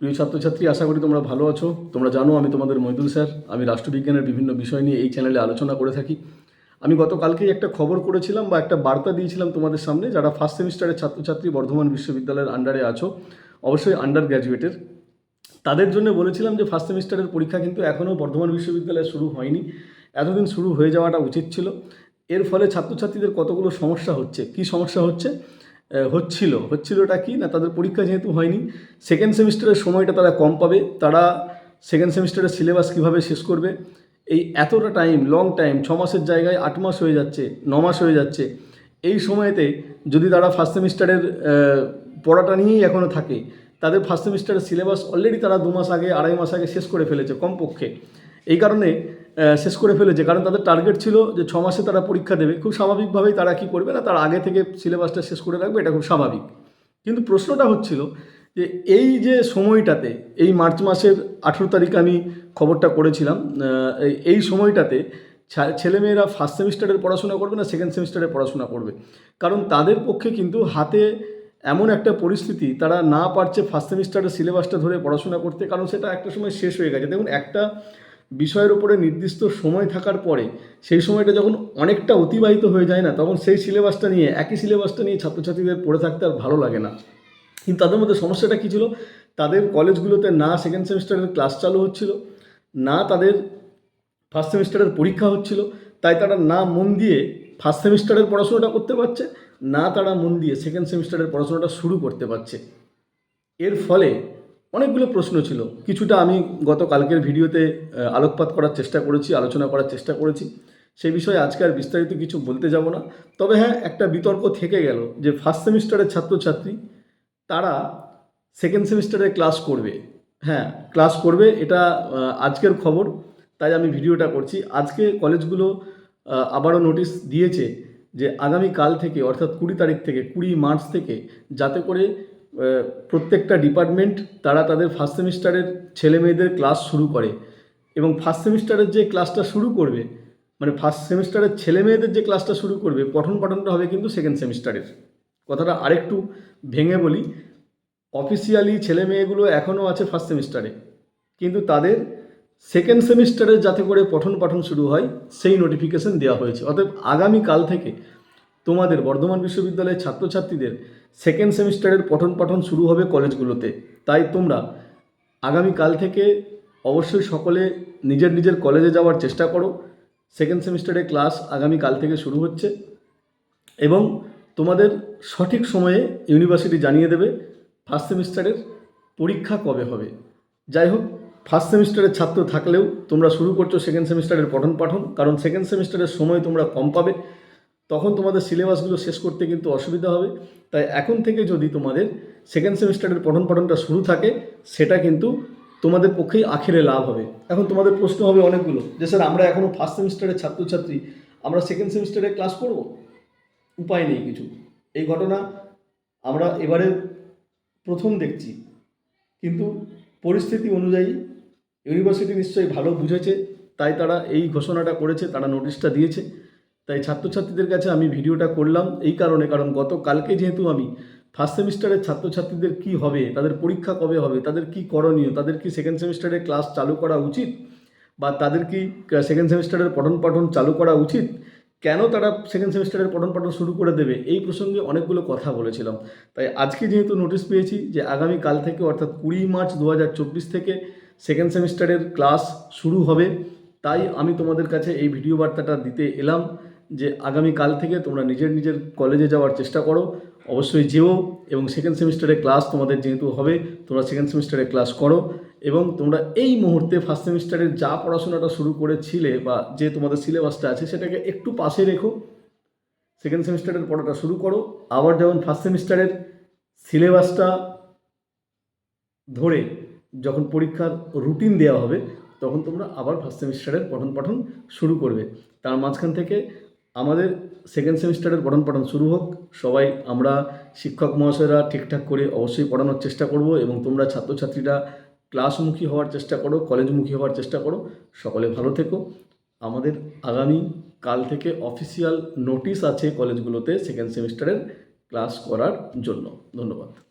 প্রিয় ছাত্রছাত্রী, আশা করি তোমরা ভালো আছো। তোমরা জানো আমি তোমাদের মৈদুল স্যার। আমি রাষ্ট্রবিজ্ঞানের বিভিন্ন বিষয় নিয়ে এই চ্যানেলে আলোচনা করে থাকি। আমি গতকালকেই একটা খবর করেছিলাম বা একটা বার্তা দিয়েছিলাম তোমাদের সামনে, যারা ফার্স্ট সেমিস্টারের ছাত্রছাত্রী বর্ধমান বিশ্ববিদ্যালয়ের আন্ডারে আছো, অবশ্যই আন্ডার গ্র্যাজুয়েটের তাদের জন্য বলেছিলাম যে ফার্স্ট সেমিস্টারের পরীক্ষা কিন্তু এখনও বর্ধমান বিশ্ববিদ্যালয়ে শুরু হয়নি। এতদিন শুরু হয়ে যাওয়াটা উচিত ছিল। এর ফলে ছাত্রছাত্রীদের কতগুলো সমস্যা হচ্ছে? কি সমস্যা হচ্ছে? হচ্ছিল। হচ্ছিলটা কি? না, তাদের পরীক্ষা যেহেতু হয়নি সেকেন্ড সেমিস্টারের সময়টা তারা কম পাবে। তারা সেকেন্ড সেমিস্টারের সিলেবাস কীভাবে শেষ করবে? এই এতটা টাইম লং টাইম ছ মাসের জায়গায় আট মাস হয়ে যাচ্ছে, ন মাস হয়ে যাচ্ছে। এই সময়তে যদি তারা ফার্স্ট সেমিস্টারের পড়াটা নিয়েই এখনও থাকে, তাদের ফার্স্ট সেমিস্টারের সিলেবাস অলরেডি তারা দু মাস আগে, আড়াই মাস আগে শেষ করে ফেলেছে কমপক্ষে। এই কারণে শেষ করে ফেলেছে। কারণ তাদের টার্গেট ছিল যে ছ মাসে তারা পরীক্ষা দেবে। খুব স্বাভাবিকভাবেই তারা কি করবে না, তার আগে থেকে সিলেবাসটা শেষ করে রাখবে, এটা খুব স্বাভাবিক। কিন্তু প্রশ্নটা হচ্ছিল যে এই যে সময়টাতে, এই মার্চ মাসের আঠেরো তারিখে আমি খবরটা করেছিলাম এই- সময়টাতে ছেলেমেয়েরা ফার্স্ট সেমিস্টারের পড়াশোনা করবে না সেকেন্ড সেমিস্টারে পড়াশোনা করবে। কারণ তাদের পক্ষে কিন্তু হাতে এমন একটা পরিস্থিতি, তারা না পারছে ফার্স্ট সেমিস্টারের সিলেবাসটা ধরে পড়াশোনা করতে। কারণ সেটা একটা সময় শেষ হয়ে গেছে। দেখুন, একটা বিষয়ের উপরে নির্দিষ্ট সময় থাকার পরে সেই সময়টা যখন অনেকটা অতিবাহিত হয়ে যায় না, তখন সেই সিলেবাসটা নিয়ে, একই সিলেবাসটা নিয়ে ছাত্রছাত্রীদের পড়ে থাকতে আর ভালো লাগে না। কিন্তু তাদের মধ্যে সমস্যাটা কী ছিল? তাদের কলেজগুলোতে না সেকেন্ড সেমিস্টারের ক্লাস চালু হচ্ছিল, না তাদের ফার্স্ট সেমিস্টারের পরীক্ষা হচ্ছিল, তাই তারা না মন দিয়ে ফার্স্ট সেমিস্টারের পড়াশোনাটা করতে পারছে, না তারা মন দিয়ে সেকেন্ড সেমিস্টারের পড়াশোনাটা শুরু করতে পারছে। এর ফলে অনেকগুলো প্রশ্ন ছিল। কিছুটা আমি গত কালকের ভিডিওতে আলোকপাত করার চেষ্টা করেছি, আলোচনা করার চেষ্টা করেছি। সেই বিষয়ে আজকে আর বিস্তারিত কিছু বলতে যাব না। তবে হ্যাঁ একটা বিতর্ক থেকে গেল যে ফার্স্ট সেমিস্টারের ছাত্রছাত্রী, তারা সেকেন্ড সেমিস্টারে ক্লাস করবে। হ্যাঁ ক্লাস করবে, এটা আজকের খবর। তাই আমি ভিডিওটা করছি। আজকে কলেজগুলো আবারও নোটিশ দিয়েছে যে আগামী কাল থেকে, অর্থাৎ কুড়ি তারিখ থেকে, কুড়ি মার্চ থেকে, যাতে করে প্রত্যেকটা ডিপার্টমেন্ট তারা তাদের ফার্স্ট সেমিস্টারের ছেলে মেয়েদের ক্লাস শুরু করে। এবং ফার্স্ট সেমিস্টারের যে ক্লাসটা শুরু করবে মানে ফার্স্ট সেমিস্টারের ছেলে মেয়েদের যে ক্লাসটা শুরু করবে, পঠন পাঠনটা হবে কিন্তু সেকেন্ড সেমিস্টারের। কথাটা আরেকটু ভেঙে বলি অফিসিয়ালি ছেলে মেয়েগুলো এখনও আছে ফার্স্ট সেমিস্টারে। কিন্তু তাদের সেকেন্ড সেমিস্টারে যাতে করে পঠন পাঠন শুরু হয়, সেই নোটিফিকেশন দেওয়া হয়েছে। অতএব আগামীকাল থেকে তোমাদের বর্ধমান বিশ্ববিদ্যালয়ের ছাত্রছাত্রীদের সেকেন্ড সেমিস্টারের পঠন পাঠন শুরু হবে কলেজগুলোতে। তাই তোমরা আগামীকাল থেকে অবশ্যই সকলে নিজের নিজের কলেজে যাওয়ার চেষ্টা করো। সেকেন্ড সেমিস্টারের ক্লাস আগামীকাল থেকে শুরু হচ্ছে এবং তোমাদের সঠিক সময়ে ইউনিভার্সিটি জানিয়ে দেবে ফার্স্ট সেমিস্টারের পরীক্ষা কবে হবে। যাই হোক ফার্স্ট সেমিস্টারের ছাত্র থাকলেও তোমরা শুরু করছ সেকেন্ড সেমিস্টারের পঠন পাঠন, কারণ সেকেন্ড সেমিস্টারের সময় তোমরা কম পাবে। তখন তোমাদের সিলেবাসগুলো শেষ করতে কিন্তু অসুবিধা হবে। তাই এখন থেকে যদি তোমাদের সেকেন্ড সেমিস্টারের পঠন পাঠনটা শুরু থাকে, সেটা কিন্তু তোমাদের পক্ষেই আখেরে লাভ হবে। এখন তোমাদের প্রশ্ন হবে অনেকগুলো। যে স্যার, আমরা এখনও ফার্স্ট সেমিস্টারের ছাত্রছাত্রী, আমরা সেকেন্ড সেমিস্টারে ক্লাস করব? উপায় নেই কিছু। এই ঘটনা আমরা এবারে প্রথম দেখছি। কিন্তু পরিস্থিতি অনুযায়ী ইউনিভার্সিটি নিশ্চয়ই ভালো বুঝেছে। তাই তারা এই ঘোষণাটা করেছে, তারা নোটিশটা দিয়েছে। তাই ছাত্রছাত্রীদের কাছে আমি ভিডিওটা করলাম এই কারণে, কারণ গতকালকে যেহেতু আমি ফার্স্ট সেমিস্টারের ছাত্রছাত্রীদের কি হবে, তাদের পরীক্ষা কবে হবে, তাদের কি করণীয়, তাদের কি সেকেন্ড সেমিস্টারে ক্লাস চালু করা উচিত বা তাদের কি সেকেন্ড সেমিস্টারের পঠন পাঠন চালু করা উচিত, কেন তারা সেকেন্ড সেমিস্টারের পঠন পাঠন শুরু করে দেবে, এই প্রসঙ্গে অনেকগুলো কথা বলেছিলাম। তাই আজকে যেহেতু নোটিশ পেয়েছি যে আগামী কাল থেকে, অর্থাৎ কুড়ি মার্চ দু হাজার চব্বিশ থেকে সেকেন্ড সেমিস্টারের ক্লাস শুরু হবে, তাই আমি তোমাদের কাছে এই ভিডিও বার্তাটা দিতে এলাম। যে আগামী কাল থেকে তোমরা নিজের নিজের কলেজে যাওয়ার চেষ্টা করো। অবশ্যই যেও এবং সেকেন্ড সেমিস্টারে ক্লাস তোমাদের যেহেতু হবে, তোমরা সেকেন্ড সেমিস্টারে ক্লাস করো এবং তোমরা এই মুহূর্তে ফার্স্ট সেমিস্টারের যা পড়াশোনাটা শুরু করেছিলে বা যে তোমাদের সিলেবাসটা আছে সেটাকে একটু পাশে রেখো। সেকেন্ড সেমিস্টারের পড়াটা শুরু করো। আবার যেমন ফার্স্ট সেমিস্টারের সিলেবাসটা ধরে যখন পরীক্ষার রুটিন দেওয়া হবে, তখন তোমরা আবার ফার্স্ট সেমিস্টারের পঠন পাঠন শুরু করবে। তার মাঝখান থেকে আমাদের সেকেন্ড সেমিস্টারের পঠন পাঠন শুরু হোক। সবাই আমরা শিক্ষক মহাশয়রা ঠিকঠাক করে অবশ্যই পড়ানোর চেষ্টা করব এবং তোমরা ছাত্রছাত্রীরা ক্লাসমুখী হওয়ার চেষ্টা করো, কলেজমুখী হওয়ার চেষ্টা করো। সকলে ভালো থেকো। আমাদের আগামী কাল থেকে অফিসিয়াল নোটিশ আছে কলেজগুলোতে সেকেন্ড সেমিস্টারের ক্লাস করার জন্য। ধন্যবাদ।